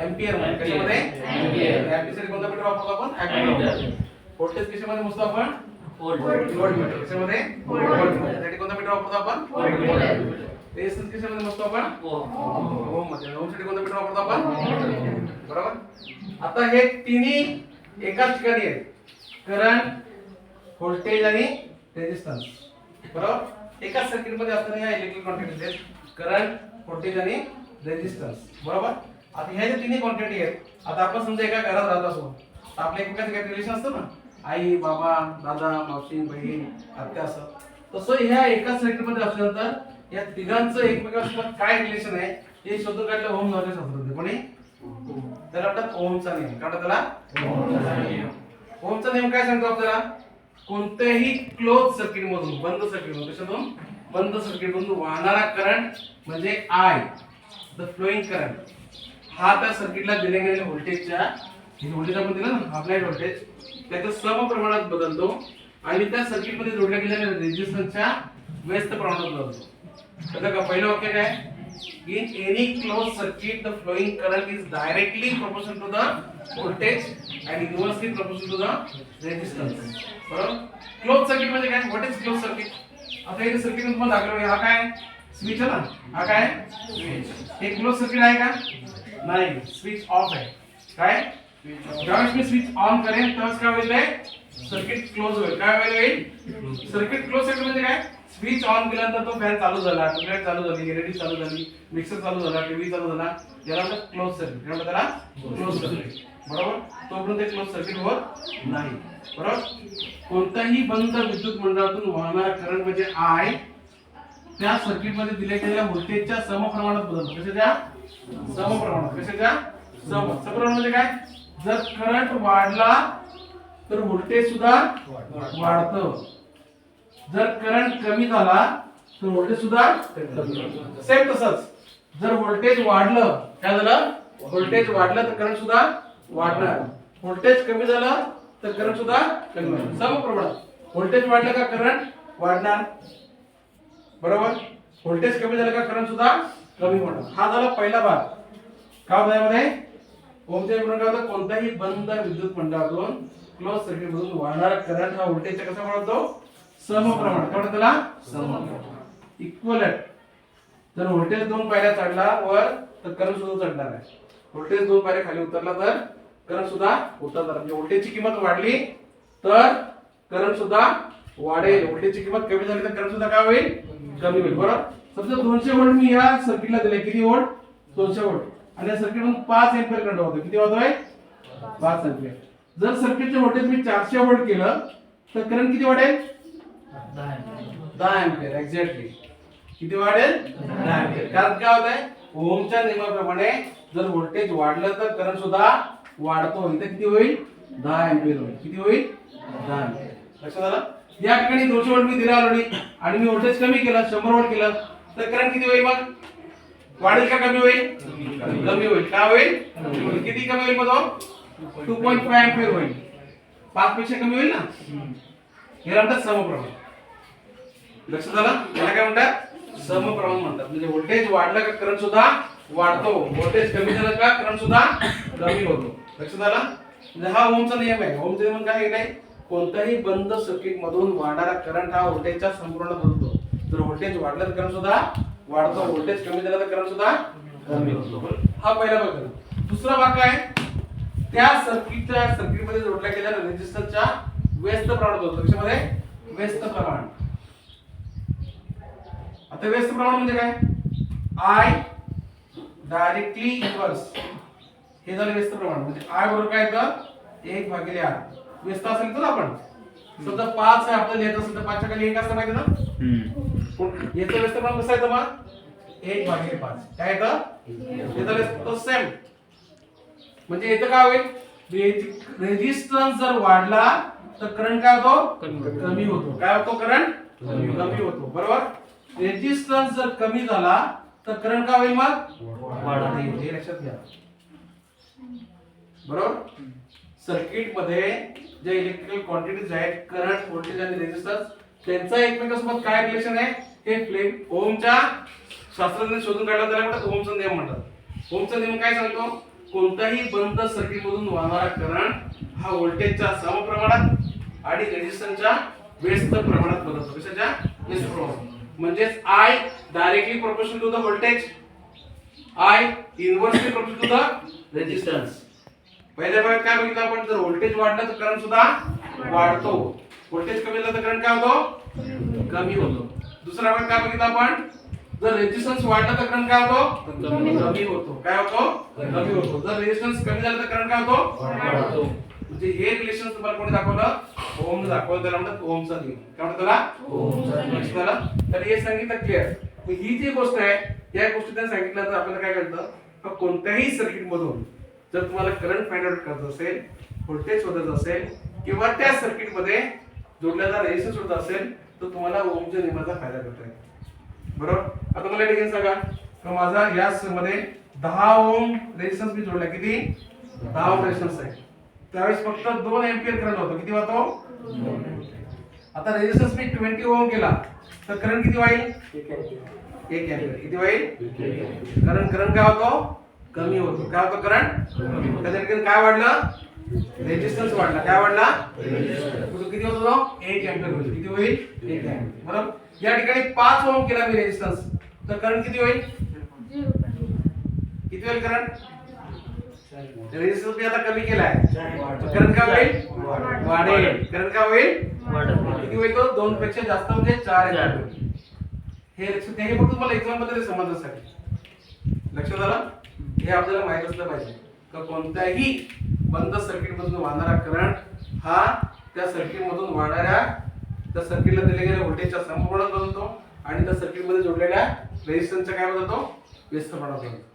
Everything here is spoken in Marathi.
एम्पियर मध्ये कशामध्ये Ampere. एम्पियर कोणता मीटर वापरतो आपण. एम्पियर व्होल्टेज कशामध्ये मोजतो आपण. व्होल्ट मीटर कशामध्ये व्होल्ट मीटर कोणता मीटर वापरतो आपण Voltmeter. रेजिस्टन्स कशामध्ये मोजतो आपण Ohm. ओम मध्ये ओम साठी कोणता मीटर वापरतो आपण बरोबर आता हे तिन्ही एकाच ठिकाणी आहेत करंट व्होल्टेज आणि रेजिस्टन्स बरोबर एकाच सर्किट मध्ये असताना या इलेक्ट्रिक आहेत करंट व्होल्टेज आणि रेजिस्टन्स बरोबर आता ह्या ज्या तिन्ही क्वांटिटी आहेत आता आपण समजा एका घरात राहत असो तर आपल्या एकमेकांचं काही रिलेशन असतं ना? आई बाबा दादा मावशी बहीण आत्या असं. तसं ह्या एकाच सर्किटमध्ये असल्यानंतर या तिघांचं एकमेकांसोबत काय रिलेशन आहे हे शोधून काढलं होम नॉलेज शास्त्रज्ञ कोणी? त्याला म्हणतात ओमचा नियम. काय त्याला. ओमचा नियम काय सांगतो आपल्याला? कोणत्याही क्लोज सर्किट मधून बंद सर्किट मधून कशातून? बंद सर्किट मधून वाहणारा करंट म्हणजे आय द फ्लोईंग करंट हा त्या सर्किटला दिल्या गेलेल्या व्होल्टेजच्या व्होल्टेज आपण दिलं ना अप्लाइड व्होल्टेज त्याच्या सम प्रमाणात बदलतो आणि त्या सर्किटमध्ये जोडल्या गेलेल्या रेजिस्टन्सच्या व्यस्त प्रमाणात बदलतो. त्याचं का पहिलं वाक्य काय? In any close circuit the flowing current is directly proportion to the voltage and inversely proportion to the resistance बरोबर? क्लोज सर्किट म्हणजे काय? व्हॉट इज क्लोज सर्किट आता हे सर्किट तुम्हाला दाखवलं हा काय? स्विच आहे ना? हा काय? हे क्लोज सर्किट आहे का? नाही स्विच ऑफ आहे काय ज्यावेळेस मी स्विच ऑन करेन तेव्हाच काय होईल सर्किट क्लोज होईल काय होईल सर्किट क्लोज होईल म्हणजे काय स्विच ऑन केल्यानंतर तो फॅन चालू झाला ट्यूबलाईट चालू झाली एलईडी चालू झाली मिक्सर चालू झाला टीव्ही चालू झाला याला तर क्लोज सर्किट काय त्याला क्लोज सर्किट बरोबर? तोपर्यंत क्लोज सर्किट होत नाही बरोबर? कोणताही बंद विद्युत मंडळातून वाहणारा करंट म्हणजे आय त्या सर्किटमध्ये दिल्या गेलेल्या व्होल्टेजच्या समप्रमाणात बदलतो कशाच्या? समप्रमाणात. कशाच्या? सम. समप्रमाण म्हणजे काय? जर करंट वाढला तर व्होल्टेज सुद्धा वाढतं. जर करंट कमी झाला तर व्होल्टेज सुद्धा सेम तसंच. जर व्होल्टेज वाढलं काय झालं? व्होल्टेज वाढलं तर करंट सुद्धा वाढणार. व्होल्टेज कमी झालं तर करंट सुद्धा कमी होणार. समप्रमाणात. व्होल्टेज वाढलं का करंट वाढणार? बरोबर? व्होल्टेज कमी झालं का करंट सुद्धा कमी होणार. हा झाला पहिला भाग. का होता यामध्ये ओमच्या काय होतं? कोणताही बंद विद्युत मंडळातून क्लोज सर्किट मधून वाहणारा करंट हा व्होल्टेजच्या कसा म्हणतो समप्रमाण काय म्हणतात त्याला इक्वलंट जर व्होल्टेज दोन पायऱ्या चढला वर तर करंट सुद्धा चढणार आहे. व्होल्टेज दोन पायऱ्या खाली उतरला तर करंट सुद्धा उतरणार म्हणजे व्होल्टेजची किंमत वाढली तर करंट सुद्धा वाढेल व्होल्टेजची किंमत कमी झाली तर करंट सुद्धा काय होईल? कमी होईल बरोबर समजा दोनशे व्होल्ट मी या सर्किटला दिले किती व्होल्ट? दोनशे व्होल्ट. आणि या सर्किट मधून पाच एम्पियर करंट होतो किती वाहतोय? पाच एम्पियर जर सर्किटचे व्होल्टेज मी चारशे व्होल्ट केलं तर करंट किती वाढेल? दहा एम्पियर एक्झॅक्टली किती वाढेल? दहा एम्पियर कारण काय होत आहे ओमच्या नियमाप्रमाणे जर व्होल्टेज वाढलं तर करंट सुद्धा वाढतो. इथे किती होईल? दहा एम्पियर होईल. किती होईल? दहा एम्पियर लक्षात आलं? या ठिकाणी दोनशे वोल्ट मी दिला ऑलरेडी आणि मी व्होल्टेज कमी केलं शंभर वोल्ट केलं. तर करंट किती होईल मग? वाढेल का कमी होईल? कमी होईल. काय होईल? किती कमी होईल मग टू पॉईंट फाय अँपियर होईल. पाच पेक्षा कमी होईल ना? याला म्हणतात समप्रमाण. लक्षात आलं याला काय म्हणतात? समप्रमाण म्हणतात. म्हणजे व्होल्टेज वाढलं का करंट सुद्धा वाढतो. व्होल्टेज कमी झालं का करंट सुद्धा कमी होतो. लक्षात आलं म्हणजे हा ओमचा नियम आहे. ओमचा नियम काय आहे? कोणत्याही बंद सर्किट मधून वाढणारा करंट हा व्होल्टेजच्या संपूर्ण बदलतो जर व्होल्टेज वाढलं तर करंट सुद्धा वाढतो. व्होल्टेज कमी झालं तर करंट सुद्धा कमी होतो. हा पहिला भाग दुसरा भाग काय? त्या सर्किटच्या सर्किटमध्ये जोडल्या गेल्या रेजिस्टरच्या व्यस्त प्रमाण होतो कशामध्ये व्यस्त प्रमाण. आता व्यस्त प्रमाण म्हणजे काय? आय डायरेक्टली इन्व्हर्स हे झालं व्यस्त प्रमाण. म्हणजे आय बरोबर काय येतं? एक भागिले आर व्यस्त असेल तर आपण. समजा पाच आहे आपल्याला लिहायचं असेल तर पाचच्या खाली एक असतं माहिती ना? याचं व्यस्त कसं येतं मग एक भागिले पाच. काय येतं? हे झालं सेम म्हणजे येतं काय होईल? रेजिस्टन्स जर वाढला तर करंट काय होतो? कमी होतो. काय होतो करंट कमी होतो. बरोबर? रेजिस्टन्स जर कमी झाला तर करंट काय होईल मग? वाढते हे लक्षात घ्या. बरोबर? सर्किटमध्ये जे इलेक्ट्रिकल क्वांटिटीज आहेत करंट व्होल्टेज आणि रेजिस्टन्स त्यांचा एकमेकांसोबत काय रिलेशन आहे? हे फ्लेम ओमच्या शास्त्रज्ञ शोधून काढला त्याला म्हणतात ओमचा नियम म्हणतात. ओमचा नियम काय सांगतो? कोणताही बंद सर्किट मधून वाहणारा करंट हा व्होल्टेजच्या समप्रमाणात आणि रेजिस्टन्सच्या व्यस्त प्रमाणात बदलतो. कशाच्या? व्यस्त प्रमाणात. म्हणजेच I directly proportional to the voltage I inversely proportional to the resistance पहिल्या भागात काय बघितलं आपण? जर व्होल्टेज वाढलं तर करंट सुद्धा वाढतो. व्होल्टेज कमी झालं तर करंट काय होतो? कमी होतो. दुसरा भाग काय बघितलं आपण? जर रेजिस्टन्स वाढला तर करंट काय होतो? कमी होतो. काय होतो? कमी होतो. जर रेजिस्टन्स कमी झालं तर करंट काय होतो? वाढतो. म्हणजे हे रिलेशन तुम्हाला कोणी दाखवलं? ओम दाखवलं. त्याला म्हणतात ओमचा नियम. काय म्हणतात त्याला? तर हे सांगितलं क्लिअर. ही जी गोष्ट आहे या गोष्टी त्यांनी सांगितलं तर आपल्याला काय कळतं? कोणत्याही सर्किट मधून जर तुम्हाला करंट फाइंड आउट करायचं असेल व्होल्टेज शोधायचं असेल किंवा त्या सर्किटमध्ये जोडलेला रेजिस्टन्स शोधायचा असेल तर तुम्हाला ओमच्या नियमाचा फायदा करता येईल बरोबर? आता मला ठिकाणी सांगा. का माझा या मध्ये दहा ओम रेजिस्टन्स मी जोडला. किती? दहा ओम रेजिस्टन्स आहे. त्यावेळेस फक्त दोन एम्पियर करंट होतो. किती होतो आता रेजिस्टन्स मी ट्वेंटी ओम केला. तर करंट किती होईल एक एम्पियर किती होईल कारण करंट काय होतो? कमी होतो. काय होतो करंट त्याच्या ठिकाणी काय वाढलं? रेजिस्टन्स वाढला. काय वाढला? किती होतो तो? एक एम्पियर होईल किती होईल? एक बरोबर? या ठिकाणी पाच ओम केला मी रेजिस्टन्स तर करंट किती होईल? किती होईल करंट रेजिस्टन्स मी आता कमी केलाय. करंट काय होईल? वाढेल. करंट काय होईल? किती होईल तो? दोन पेक्षा जास्त म्हणजे चार हे लक्षात हे फक्त तुम्हाला एक्झाममध्ये समजण्यासाठी. लक्षात आलं? हे आपल्याला माहीत असलं पाहिजे. का कोणत्याही बंद सर्किटमधून वाहणारा करंट हा त्या सर्किटमधून वाहणाऱ्या त्या सर्किटला दिले गेल्या व्होल्टेजच्या समप्रमाणात बदलतो आणि त्या सर्किटमध्ये जोडलेल्या रेजिस्टन्सच्या काय बदलतो व्यस्त प्रमाणात बदलतो.